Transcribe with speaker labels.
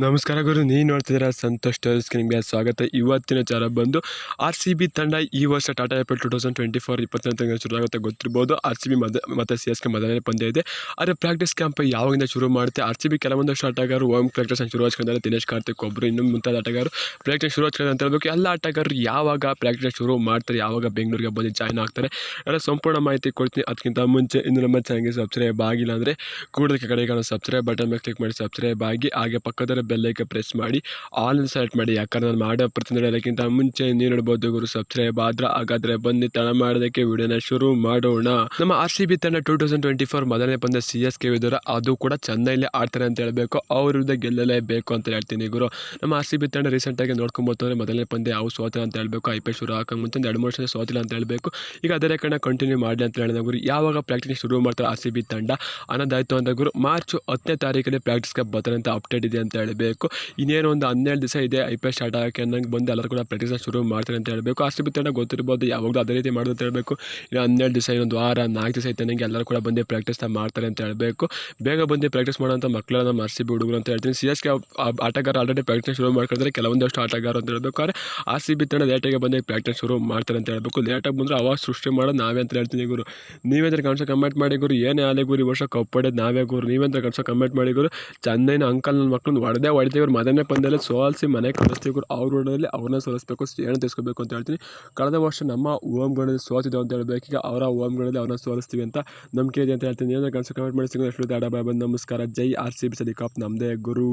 Speaker 1: ನಮಸ್ಕಾರ ಗುರು, ನೀವು ನೋಡ್ತಿದ್ದೀರಾ ಸಂತೋಷ್ ಟರ್ಸ್ ನಿಮಗೆ ಸ್ವಾಗತ. ಇವತ್ತಿನ ಚಾರ ಬಂದು ಆರ್ ಸಿ ಬಿ ತಂಡ ಈ ವರ್ಷ Tata April two thousand twenty four ಇಪ್ಪತ್ತನೇ ಶುರು ಆಗುತ್ತೆ ಗೊತ್ತಿರ್ಬೋದು. ಆರ್ ಸಿ ಬಿ ಮದ, ಮತ್ತು ಸಿ ಎಸ್ ಕೆ ಮೊದಲನೇ ಪಂದ್ಯ ಇದೆ. ಆದರೆ ಪ್ರಾಕ್ಟೀಸ್ ಕ್ಯಾಂಪ್ ಯಾವಾಗಿಂದ ಶುರು ಮಾಡುತ್ತೆ? ಆರ್ ಸಿ ಬಿ ಕೆಲವೊಂದಷ್ಟು ಆಟಗಾರರು ಓಮ್ ಪ್ರಾಕ್ಟೀಸ್ ಶುರು ಹಚ್ಕೊಂಡಿದ್ದಾರೆ ದಿನೇಶ್ ಕಾರ್ತಿಕ್ ಒಬ್ಬರು ಇನ್ನೂ ಮುಂತಾದ ಆಟಗಾರರು ಪ್ರಾಕ್ಟೀಸ್ ಶುರು ಹಚ್ಕೊಂಡು ಅಂತ ಹೇಳ್ಬೇಕು. ಎಲ್ಲ ಆಟಗಾರರು ಯಾವಾಗ ಪ್ರಾಕ್ಟೀಸ್ ಶುರು ಮಾಡ್ತಾರೆ, ಯಾವಾಗ ಬೆಂಗಳೂರಿಗೆ ಬಂದು ಜಾಯ್ನ್ ಆಗ್ತಾರೆ, ಎಲ್ಲ ಸಂಪೂರ್ಣ ಮಾಹಿತಿ ಕೊಡ್ತೀನಿ. ಅದಕ್ಕಿಂತ ಮುಂಚೆ ಇನ್ನು ನಮ್ಮ ಚಾನಲ್ಗೆ ಸಬ್ಸ್ಕ್ರೈಬ್ ಆಗಿಲ್ಲ ಅಂದರೆ ಕೂಡದಕ್ಕೆ ಕಡೆ ಕಾಣೋ ಸಬ್ಸ್ಕ್ರೈಬ್ ಬಟನ್ ಮೇಲೆ ಕ್ಲಿಕ್ ಮಾಡಿ ಸಬ್ಸ್ಕ್ರೈಬ್ ಆಗಿ, ಹಾಗೆ ಪಕ್ಕದಲ್ಲಿ ಬೆಲ್ಲೈಕೆ ಪ್ರೆಸ್ ಮಾಡಿ ಆಲ್ ಸೆಲೆಕ್ಟ್ ಮಾಡಿ. ಯಾಕಂದ್ರೆ ನಾನು ಮಾಡೋ ಪ್ರತಿ ಅದಕ್ಕಿಂತ ಮುಂಚೆ ನೀವು ನೋಡ್ಬೋದು, ಗುರು ಸಬ್ಸ್ಕ್ರೈಬ್ ಆದ್ರೆ ಹಾಗಾದ್ರೆ ಬನ್ನಿ, ತಡ ಮಾಡೋದಕ್ಕೆ ವಿಡಿಯೋನ ಶುರು ಮಾಡೋಣ. ನಮ್ಮ ಆರ್ ಸಿ ಬಿ ತಂಡ ಟೂ ತೌಸಂಡ್ ಟ್ವೆಂಟಿ ಫೋರ್ ಮೊದಲನೇ ಪಂದ್ಯ ಸಿ ಎಸ್ ಕೆ ವಿರುದ್ಧ ಅದು ಕೂಡ ಚೆನ್ನೈಲಿ ಆಡ್ತಾರೆ ಅಂತ ಹೇಳಬೇಕು. ಅವ್ರ ವಿರುದ್ಧ ಗೆಲ್ಲಲೇಬೇಕು ಅಂತ ಹೇಳ್ತೀನಿ, ಗುರು. ನಮ್ಮ ಆರ್ ಸಿ ಬಿ ತಂಡ ರೀಸೆಂಟಾಗಿ ನೋಡ್ಕೊಂಬೋದು ಮೊದಲನೇ ಪಂದ್ಯ ಯಾವ ಸೋತಿಲ್ಲ ಅಂತ ಹೇಳಬೇಕು. ಐ ಪಿ ಎಲ್ ಶುರು ಹಾಕೋ ಮುಂಚೆ ಎರಡು ಮೂರು ಸಲ ಸೋತಿಲ್ಲ ಅಂತ ಹೇಳಬೇಕು. ಈಗ ಅದರ ಕಡೆ ಕಂಟಿನ್ಯೂ ಮಾಡಲಿ ಅಂತ ಹೇಳಿದ, ಗುರು. ಯಾವಾಗ ಪ್ರಾಕ್ಟೀಸ್ ಶುರು ಮಾಡ್ತಾರೆ ಆರ್ ಸಿ ಬಿ ತಂಡ? ಅನ್ನೋದಾಯ್ತು ಅಂತ, ಗುರು. ಮಾರ್ಚ್ ಹತ್ತನೇ ತಾರೀಕಲ್ಲಿ ಪ್ರಾಕ್ಟೀಸ್ಗೆ ಬರ್ತಾರೆ ಅಂತ ಅಪ್ಡೇಟ್ ಇದೆ ಅಂತ ಹೇಳಬೇಕು. ಇನ್ನೇನು ಒಂದು ಹನ್ನೆರಡು ದಿವಸ ಇದೆ, ಐ ಪಿ ಎಲ್ ಸ್ಟಾರ್ಟ್ ಆಗೋಕ್ಕೆ ಅನ್ನಂಗೆ ಬಂದು ಎಲ್ಲರೂ ಕೂಡ ಪ್ರಾಕ್ಟೀಸ್ನ ಶುರು ಮಾಡ್ತಾರೆ ಅಂತ ಹೇಳಬೇಕು. ಅಷ್ಟು ಬಿತ್ತನೆ ಗೊತ್ತಿರ್ಬೋದು, ಯಾವಾಗಲೂ ಅದೇ ರೀತಿ ಮಾಡೋದು ಅಂತ ಹೇಳಬೇಕು. ಇನ್ನು ಹನ್ನೆರಡು ದಿವಸ, ಇನ್ನೊಂದು ವಾರ, ನಾಲ್ಕು ದಿವಸ ಐತೆ ನನಗೆ ಎಲ್ಲರೂ ಕೂಡ ಬಂದು ಪ್ರಾಕ್ಟೀಸ್ನ ಮಾಡ್ತಾರೆ ಅಂತ ಹೇಳಬೇಕು. ಬೇಗ ಬಂದು ಪ್ರಾಕ್ಟೀಸ್ ಮಾಡೋಂಥ ಮಕ್ಕಳನ್ನ ಮರ್ಸಿ ಹುಡುಗರು ಅಂತ ಹೇಳ್ತೀನಿ. ಸಿ ಎಸ್ ಕೆ ಆಟಗಾರ ಆಲ್ರೆಡಿ ಪ್ರಾಕ್ಟೀಸ್ ಶುರು ಮಾಡ್ಕೊಳ್ತಾರೆ ಕೆಲವೊಂದಷ್ಟು ಆಟಗಾರ ಅಂತ ಹೇಳ್ಬೇಕಾದ್ರೆ ಆರ್ ಸಿ ಬಿ ತಂಡ ಲೇಟಾಗಿ ಬಂದು ಪ್ರಾಕ್ಟೀಸ್ ಶುರು ಮಾಡ್ತಾರೆ ಅಂತ ಹೇಳಬೇಕು. ಲೇಟಾಗಿ ಬಂದರೆ ಅವಾಗ ಸೃಷ್ಟಿ ಮಾಡೋದು ನಾವೇ ಅಂತ ಹೇಳ್ತೀನಿ ಗುರು. ನೀವೇಂದ್ರೆ ಕನಸ ಕಮೆಂಟ್ ಮಾಡಿ ಗುರು. ಏನೇ ಆಗಲಿ ಗುರು, ಈ ವರ್ಷ ಕಪ್ಪಡೆ ನಾವೇ ಗುರು. ನೀವೇಂದ್ರೆ ಕನಸ ಕಮೆಂಟ್ ಮಾಡಿ ಗುರು. ಚೆನ್ನೈನ ಅಂಕಲ್ ನನ್ನ ಮಕ್ಕಳನ್ನ ಹೊಡೆದೇ ಹೊಡಿತೀವಿ ಇವ್ರು ಮೊದಲನೇ ಪಂದ್ಯದಲ್ಲಿ ಸೋಲಿಸಿ ಮನೆ ಕಳಿಸ್ತೀವಿ ಗುರು ಅವ್ರ ಓಡಲ್ಲಿ ಅವ್ರನ್ನ ಸೋಲಿಸ್ಬೇಕು ಏನು ತಿಳಿಸ್ಕೋಬೇಕು ಅಂತ ಹೇಳ್ತೀನಿ. ಕಳೆದ ವರ್ಷ ನಮ್ಮ ಓಮ್ಗಳಲ್ಲಿ ಸೋತಿದ್ದು ಅಂತ ಹೇಳಬೇಕು. ಈಗ ಅವರ ಓಮ್ಗಳಲ್ಲಿ ಅವ್ರನ್ನ ಸೋಲಿಸ್ತೀವಿ ಅಂತ ನಂಬಿಕೆ ಇದೆ ಅಂತ ಹೇಳ್ತೀನಿ. ಏನಾದ್ರು ಕನಸು ಕಮೆಂಟ್ ಮಾಡಿ ಸಿಗೋದು ಎಷ್ಟು ನಮಸ್ಕಾರ. ಜೈ ಆರ್ ಸಿ ಬಿ ಸದಿ ಕಾಪ್. ನಮ್ಮದೇ ಗುರು.